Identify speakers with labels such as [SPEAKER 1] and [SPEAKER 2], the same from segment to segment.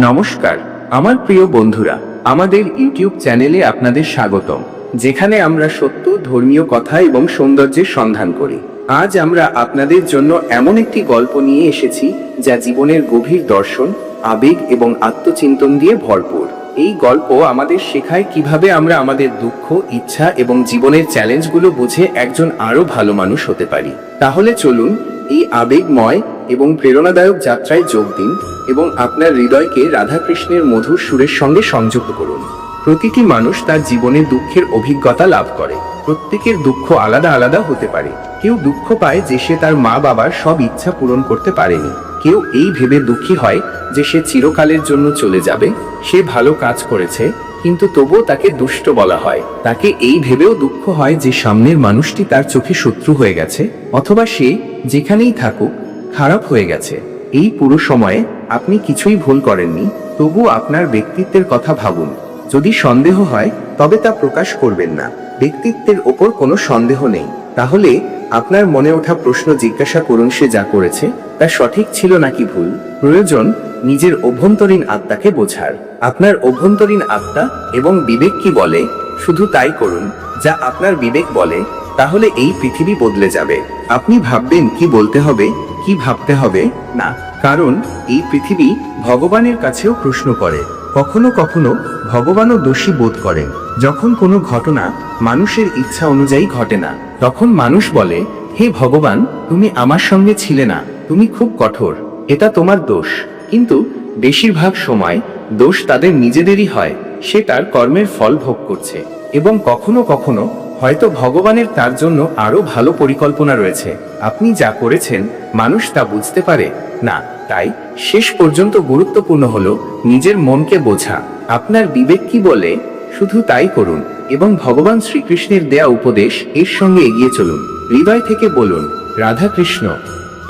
[SPEAKER 1] নমস্কার, আমার প্রিয় বন্ধুরা, আমাদের ইউটিউব চ্যানেলে আপনাদের স্বাগতম, যেখানে আমরা সত্য, ধর্মীয় কথা এবং সৌন্দর্যের সন্ধান করি। আজ আমরা আপনাদের জন্য এমন একটি গল্প নিয়ে এসেছি, যা জীবনের গভীর দর্শন, আবেগ এবং আত্মচিন্তন দিয়ে ভরপুর। এই গল্প আমাদের শেখায় কীভাবে আমরা আমাদের দুঃখ, ইচ্ছা এবং জীবনের চ্যালেঞ্জগুলো বুঝে একজন আরও ভালো মানুষ হতে পারি। তাহলে চলুন, এই আবেগময় এবং প্রেরণাদায়ক যাত্রায় যোগ দিন। এবং আপনার হৃদয়কে রাধাকৃষ্ণের মধুর সুরের সঙ্গে সংযুক্ত করুন। প্রতিটি মানুষ তার জীবনে দুঃখের অভিজ্ঞতা লাভ করে। প্রত্যেকের দুঃখ আলাদা আলাদা হতে পারে। কেউ দুঃখ পায় যে সে তার মা বাবার সব ইচ্ছা পূরণ করতে পারেনি। কেউ এই ভেবে দুঃখী হয় যে সে চিরকালের জন্য চলে যাবে। সে ভালো কাজ করেছে, কিন্তু তবুও তাকে দুষ্ট বলা হয়। তাকে এই ভেবেও দুঃখ হয় যে সামনের মানুষটি তার চোখে শত্রু হয়ে গেছে, অথবা সে যেখানেই থাকুক, খারাপ হয়ে গেছে। এই পুরো সময়ে আপনি কিছুই ভুল করেননি, তবু আপনার ব্যক্তিত্বের কথা ভাবুন। যদি সন্দেহ হয়, তবে তা প্রকাশ করবেন না। ব্যক্তিত্বের ওপর কোনো সন্দেহ নেই। তাহলে আপনার মনে ওঠা প্রশ্ন জিজ্ঞাসা করুন সে যা করেছে, তা সঠিক ছিল নাকি ভুল। প্রয়োজন নিজের অভ্যন্তরীণ আত্মাকে বোঝার। আপনার অভ্যন্তরীণ আত্মা এবং বিবেক কি বলে? শুধু তাই করুন, যা আপনার বিবেক বলে, তাহলে এই পৃথিবী বদলে যাবে। আপনি ভাববেন কি বলতে হবে, কি ভাবতে হবে? না। কারণ এই পৃথিবী ভগবানের কাছেও প্রশ্ন করে। কখনো কখনো ভগবানও দোষী বোধ করেন যখন কোনো ঘটনা মানুষের ইচ্ছা অনুযায়ী ঘটে না, তখন মানুষ বলে, হে ভগবান, তুমি আমার সঙ্গে ছিলে না, তুমি খুব কঠোর, এটা তোমার দোষ। কিন্তু বেশিরভাগ সময় দোষ তাদের নিজেদেরই হয়, সে তার কর্মের ফল ভোগ করছে। এবং কখনো কখনো হয়তো ভগবানের তার জন্য আরও ভালো পরিকল্পনা রয়েছে। আপনি যা করেছেন, মানুষ তা বুঝতে পারে। না তাই শেষ পর্যন্ত গুরুত্বপূর্ণ হলো নিজের মনকে বোঝা। আপনার বিবেক কি বলে, শুধু তাই করুন এবং ভগবান শ্রীকৃষ্ণের দেয়া উপদেশ এর সঙ্গে এগিয়ে চলুন। হৃদয় থেকে বলুন রাধা কৃষ্ণ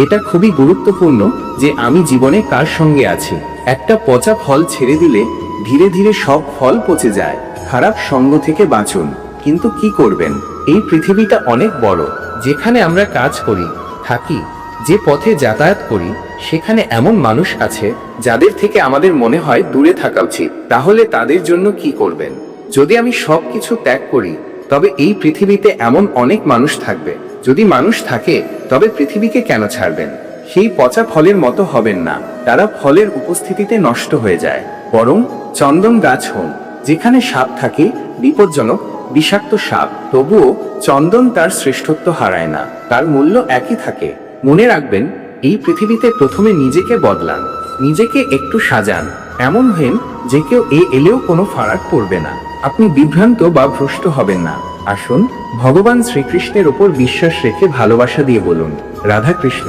[SPEAKER 1] এটা খুবই গুরুত্বপূর্ণ যে আমি জীবনে কার সঙ্গে আছি। একটা পচা ফল ছেড়ে দিলে ধীরে ধীরে সব ফল পচে যায়। খারাপ সঙ্গ থেকে বাঁচুন, কিন্তু কি করবেন? এই পৃথিবীটা অনেক বড়, যেখানে আমরা কাজ করি, থাকি যে পথে যাতায়াত করি, সেখানে এমন মানুষ আছে যাদের থেকে আমাদের মনে হয় দূরে থাকা উচিত। তাহলে তাদের জন্য কি করবেন? যদি আমি সব কিছু ত্যাগ করি, তবে এই পৃথিবীতে এমন অনেক মানুষ থাকবে। যদি মানুষ থাকে, তবে পৃথিবীকে কেন ছাড়বেন? সেই পচা ফলের মতো হবেন না। তারা ফলের উপস্থিতিতে নষ্ট হয়ে যায়। বরং চন্দন গাছ হন, যেখানে সাপ থাকে, বিপজ্জনক, বিষাক্ত সাপ। তবুও চন্দন তার শ্রেষ্ঠত্ব হারায় না। তার মূল্য একই থাকে। মনে রাখবেন, এই পৃথিবীতে প্রথমে নিজেকে বদলান, নিজেকে একটু সাজান। এমন হেন যে কেউ এ এলেও কোনো ফারাক পড়বে না। আপনি বিভ্রান্ত বা ভ্রষ্ট হবেন না। আসুন, ভগবান শ্রীকৃষ্ণের ওপর বিশ্বাস রেখে ভালোবাসা দিয়ে বলুন রাধা কৃষ্ণ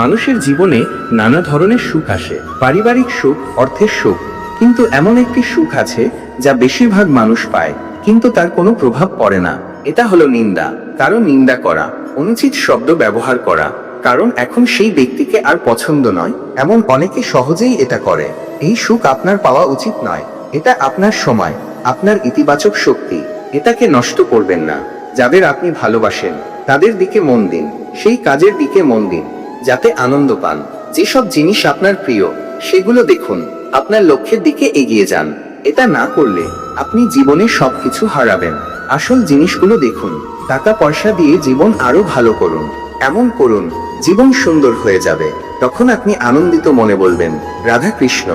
[SPEAKER 1] মানুষের জীবনে নানা ধরনের সুখ আসে। পারিবারিক সুখ, অর্থের সুখ, কিন্তু এমন একটি সুখ আছে যা বেশিরভাগ মানুষ পায়, কিন্তু তার কোনো প্রভাব পড়ে না। এটা হলো নিন্দা, কারও নিন্দা করা, অনুচিত শব্দ ব্যবহার করা। কারণ এখন সেই ব্যক্তিকে আর পছন্দ নয়। এমন অনেকে সহজেই এটা করে। এই সুখ আপনার পাওয়া উচিত নয়। এটা আপনার সময়, আপনার ইতিবাচক শক্তি। এটাকে নষ্ট করবেন না। যাদের আপনি ভালোবাসেন, তাদের দিকে মন দিন। সেই কাজের দিকে মন দিন, যাতে আনন্দ পান। যেসব জিনিস আপনার প্রিয়, সেগুলো দেখুন। আপনার লক্ষ্যের দিকে এগিয়ে যান। এটা না করলে আপনি জীবনে সবকিছু হারাবেন। আসল জিনিসগুলো দেখুন। টাকা পয়সা দিয়ে জীবন আরও ভালো করুন। এমন করুন জীবন সুন্দর হয়ে যাবে। তখন আপনি আনন্দিত মনে বলবেন রাধা কৃষ্ণ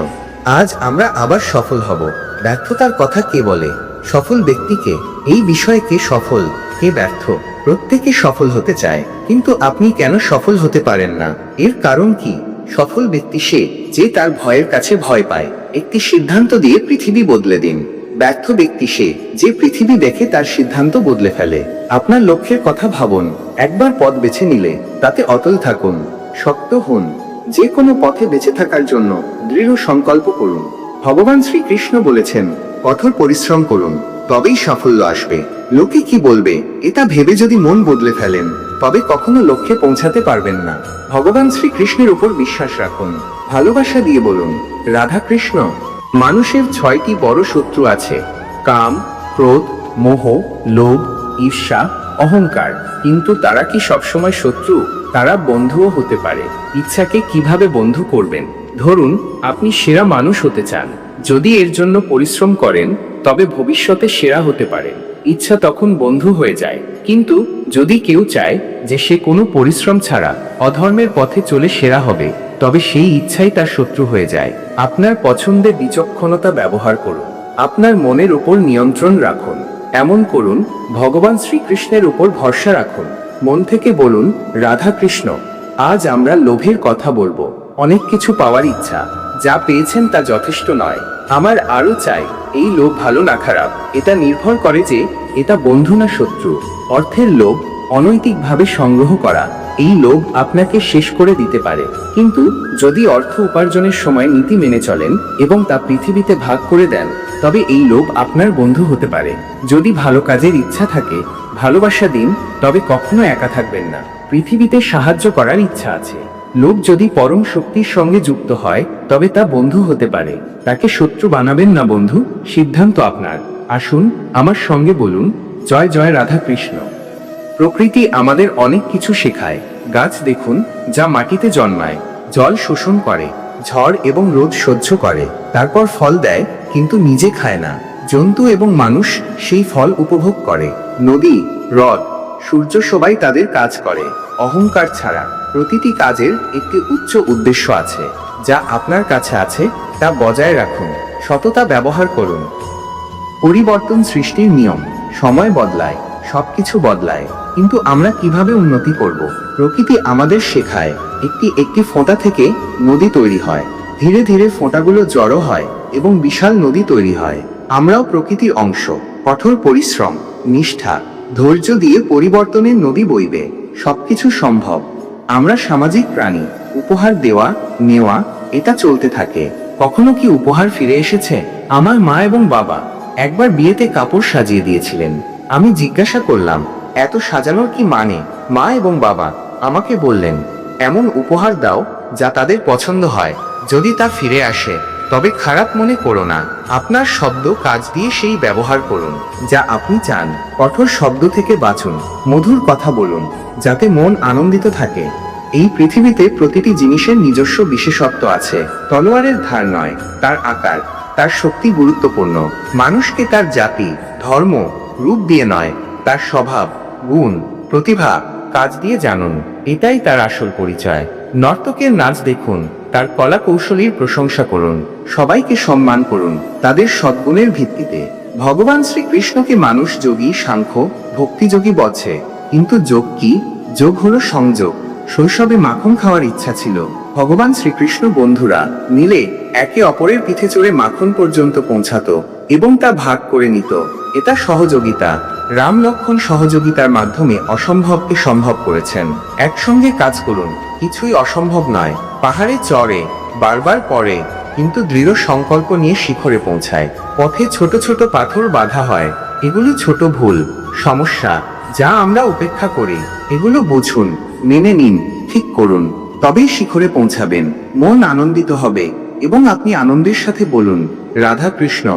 [SPEAKER 1] আজ আমরা আবার সফল হব। ব্যর্থতার কথা কে বলে? সফল ব্যক্তিকে, এই বিষয়ে কে সফল, কে ব্যর্থ? প্রত্যেকে সফল হতে চায়, কিন্তু আপনি কেন সফল হতে পারেন না? এর কারণ কি? সফল ব্যক্তি সে, যে তার ভয়ের কাছে ভয় পায়। একটি সিদ্ধান্ত দিয়ে পৃথিবী বদলে দিন। ব্যর্থ ব্যক্তি সে, যে পৃথিবী দেখে তার সিদ্ধান্ত বদলে ফেলে। আপনার লক্ষ্যের কথা ভাবুন, একবার পথ বেছে নিলে, তাতে অটল থাকুন, শক্ত হন যে কোনো পথে বেঁচে থাকার জন্য দৃঢ় সংকল্প করুন। ভগবান শ্রীকৃষ্ণ বলেছেন, কঠোর পরিশ্রম করুন, তবেই সাফল্য আসবে। লোকে কি বলবে, এটা ভেবে যদি মন বদলে ফেলেন, তবে কখনো লক্ষ্যে পৌঁছাতে পারবেন না। ভগবান শ্রীকৃষ্ণের উপর বিশ্বাস রাখুন। ভালোবাসা দিয়ে বলুন রাধা কৃষ্ণ মানুষের ছয়টি বড় শত্রু আছে। কাম, ক্রোধ, মোহ, লোভ, ঈর্ষা, অহংকার। কিন্তু তারা কি সবসময় শত্রু? তারা বন্ধুও হতে পারে। ইচ্ছাকে কীভাবে বন্ধু করবেন? ধরুন, আপনি সেরা মানুষ হতে চান। যদি এর জন্য পরিশ্রম করেন, তবে ভবিষ্যতে সেরা হতে পারেন। ইচ্ছা তখন বন্ধু হয়ে যায়। কিন্তু যদি কেউ চায় যে সে কোনো পরিশ্রম ছাড়া অধর্মের পথে চলে সেরা হবে তবে সেই ইচ্ছাই তার শত্রু হয়ে যায়। আপনার পছন্দের বিচক্ষণতা ব্যবহার করুন। আপনার মনের উপর নিয়ন্ত্রণ রাখুন। এমন করুন, ভগবান শ্রীকৃষ্ণের উপর ভরসা রাখুন। মন থেকে বলুন রাধা কৃষ্ণ আজ আমরা লোভের কথা বলব। অনেক কিছু পাওয়ার ইচ্ছা। যা পেয়েছেন তা যথেষ্ট নয়। আমার আরও চাই, এই লোভ ভালো না খারাপ। এটা নির্ভর করে যে, এটা বন্ধু না শত্রু। অর্থের লোভ অনৈতিকভাবে সংগ্রহ করা। এই লোভ আপনাকে শেষ করে দিতে পারে। কিন্তু যদি অর্থ উপার্জনের সময় নীতি মেনে চলেন এবং তা পৃথিবীতে ভাগ করে দেন, তবে এই লোভ আপনার বন্ধু হতে পারে। যদি ভালো কাজের ইচ্ছা থাকে, ভালোবাসা দিন, তবে কখনো একা থাকবেন না। পৃথিবীতে সাহায্য করার ইচ্ছা আছে। লোভ যদি পরম শক্তির সঙ্গে যুক্ত হয়, তবে তা বন্ধু হতে পারে। তাকে শত্রু বানাবেন না বন্ধু, সিদ্ধান্ত আপনার। আসুন, আমার সঙ্গে বলুন, জয় জয় রাধা কৃষ্ণ প্রকৃতি আমাদের অনেক কিছু শেখায়। গাছ দেখুন, যা মাটিতে জন্মায়। জল শোষণ করে, ঝড় এবং রোদ সহ্য করে। তারপর ফল দেয়, কিন্তু নিজে খায় না। জন্তু এবং মানুষ সেই ফল উপভোগ করে। নদী, হ্রদ, সূর্য সবাই তাদের কাজ করে। অহংকার ছাড়া প্রতিটি কাজের একটি উচ্চ উদ্দেশ্য আছে, যা আপনার কাছে আছে, তা বজায় রাখুন, সততা ব্যবহার করুন। পরিবর্তন সৃষ্টির নিয়ম, সময় বদলায়। সবকিছু বদলায়। কিন্তু আমরা কীভাবে উন্নতি করব? প্রকৃতি আমাদের শেখায়। একটি একটি ফোঁটা থেকে নদী তৈরি হয়। ধীরে ধীরে ফোঁটাগুলো জড়ো হয় এবং বিশাল নদী তৈরি হয়। আমরাও প্রকৃতির অংশ। কঠোর পরিশ্রম, নিষ্ঠা, ধৈর্য দিয়ে পরিবর্তনের নদী বইবে। সবকিছু সম্ভব। আমরা সামাজিক প্রাণী। উপহার দেওয়া, নেওয়া, এটা চলতে থাকে। কখনো কি উপহার ফিরে এসেছে? আমার মা এবং বাবা একবার বিয়েতে কাপড় সাজিয়ে দিয়েছিলেন। আমি জিজ্ঞাসা করলাম, এত সাজানোর কি মানে? মা এবং বাবা আমাকে বললেন, এমন উপহার দাও যা তাদের পছন্দ হয়। যদি তা ফিরে আসে, তবে খারাপ মনে করো না। আপনার শব্দ কাজ দিয়ে সেই ব্যবহার করুন, যা আপনি চান। কঠোর শব্দ থেকে বাঁচুন, মধুর কথা বলুন, যাতে মন আনন্দিত থাকে। এই পৃথিবীতে প্রতিটি জিনিসের নিজস্ব বিশেষত্ব আছে। তলোয়ারের ধার নয়, তার আকার, তার শক্তি গুরুত্বপূর্ণ। মানুষকে তার জাতি, ধর্ম রূপ দিয়ে নয়, তার স্বভাব, গুণ, প্রতিভা, কাজ দিয়ে জানুন। এটাই তার আসল পরিচয়। নর্তকের নাচ দেখুন, তার কলা কৌশলীর প্রশংসা করুন, সবাইকে সম্মান করুন, তাদের সদ্গুণের ভিত্তিতে। ভগবান শ্রীকৃষ্ণকে মানুষ যোগী, সাংখ্য ভক্তিযোগী বলছে, কিন্তু যোগ কি? যোগ হলো সংযোগ। শৈশবে মাখন খাওয়ার ইচ্ছা ছিল। ভগবান শ্রীকৃষ্ণ বন্ধুরা মিলে একে অপরের পিঠে চড়ে মাখন পর্যন্ত পৌঁছাতো এবং তা ভাগ করে নিত। এটা সহযোগিতা। রাম লক্ষণ সহযোগিতার মাধ্যমে অসম্ভবকে সম্ভব করেছেন। একসঙ্গে কাজ করুন, কিছুই অসম্ভব নয়। পাহাড়ে চড়ে, বারবার পড়ে, কিন্তু দৃঢ় সংকল্প নিয়ে শিখরে পৌঁছায়। পথে ছোট ছোট পাথর বাধা হয়, এগুলো ছোট ভুল, সমস্যা, যা আমরা উপেক্ষা করি। এগুলো বুঝুন, মেনে নিন, ঠিক করুন, তবেই শিখরে পৌঁছাবেন। মন আনন্দিত হবে, এবং আপনি আনন্দের সাথে বলুন, রাধা কৃষ্ণ,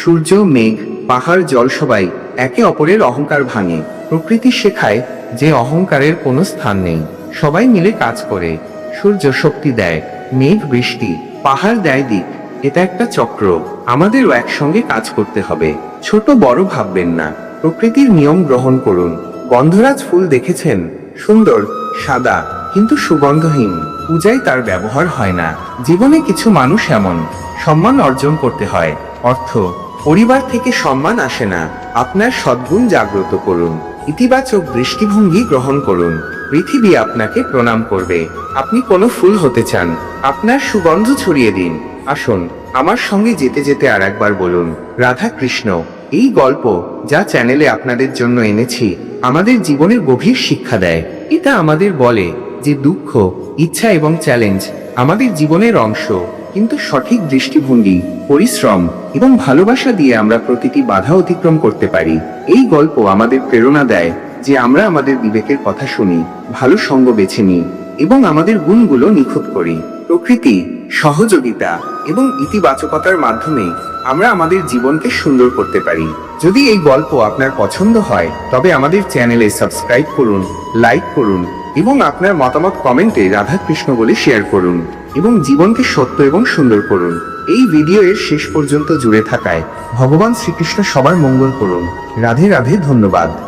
[SPEAKER 1] সূর্য, মেঘ পাহাড় জল সবাই একে অপরের অহংকার ভাঙে। প্রকৃতি শেখায় যে অহংকারের কোনো স্থান নেই। সবাই মিলে কাজ করে। সূর্য শক্তি দেয়, মেঘ, বৃষ্টি, পাহাড় দেয় দিক। এটা একটা চক্র। আমাদেরও একসঙ্গে কাজ করতে হবে। ছোট বড় ভাববেন না। প্রকৃতির নিয়ম গ্রহণ করুন। গন্ধরাজ ফুল দেখেছেন? সুন্দর, সাদা, কিন্তু সুগন্ধহীন। পূজায় তার ব্যবহার হয় না। জীবনে কিছু মানুষ এমন। সম্মান অর্জন করতে হয়। অর্থ পরিবার থেকে সম্মান আসে না। আপনার সদ্গুণ জাগ্রত করুন। ইতিবাচক দৃষ্টিভঙ্গি গ্রহণ করুন। পৃথিবী আপনাকে প্রণাম করবে। আপনি কোনো ফুল হতে চান। আপনার সুগন্ধ ছড়িয়ে দিন। আসুন, আমার সঙ্গে যেতে যেতে আর একবার বলুন রাধা কৃষ্ণ এই গল্প যা চ্যানেলে আপনাদের জন্য এনেছি, আমাদের জীবনের গভীর শিক্ষা দেয়। এটা আমাদের বলে যে দুঃখ, ইচ্ছা এবং চ্যালেঞ্জ আমাদের জীবনের অংশ। কিন্তু সঠিক দৃষ্টিভঙ্গি, পরিশ্রম এবং ভালোবাসা দিয়ে আমরা প্রতিটি বাধা অতিক্রম করতে পারি। এই গল্প আমাদের প্রেরণা দেয় যে আমরা আমাদের বিবেকের কথা শুনি, ভালো সঙ্গ বেছে নিই এবং আমাদের গুণগুলো নিখুঁত করি। প্রকৃতি, সহযোগিতা এবং ইতিবাচকতার মাধ্যমে আমরা আমাদের জীবনকে সুন্দর করতে পারি। যদি এই গল্প আপনার পছন্দ হয়, তবে আমাদের চ্যানেলে সাবস্ক্রাইব করুন, লাইক করুন এবং আপনার মতামত কমেন্টে রাধাকৃষ্ণ বলে শেয়ার করুন। এবং জীবনকে সত্য এবং সুন্দর করুন। এই ভিডিও এর শেষ পর্যন্ত জুড়ে থাকায় ভগবান শ্রীকৃষ্ণ সবার মঙ্গল করুন। রাধে রাধে, ধন্যবাদ।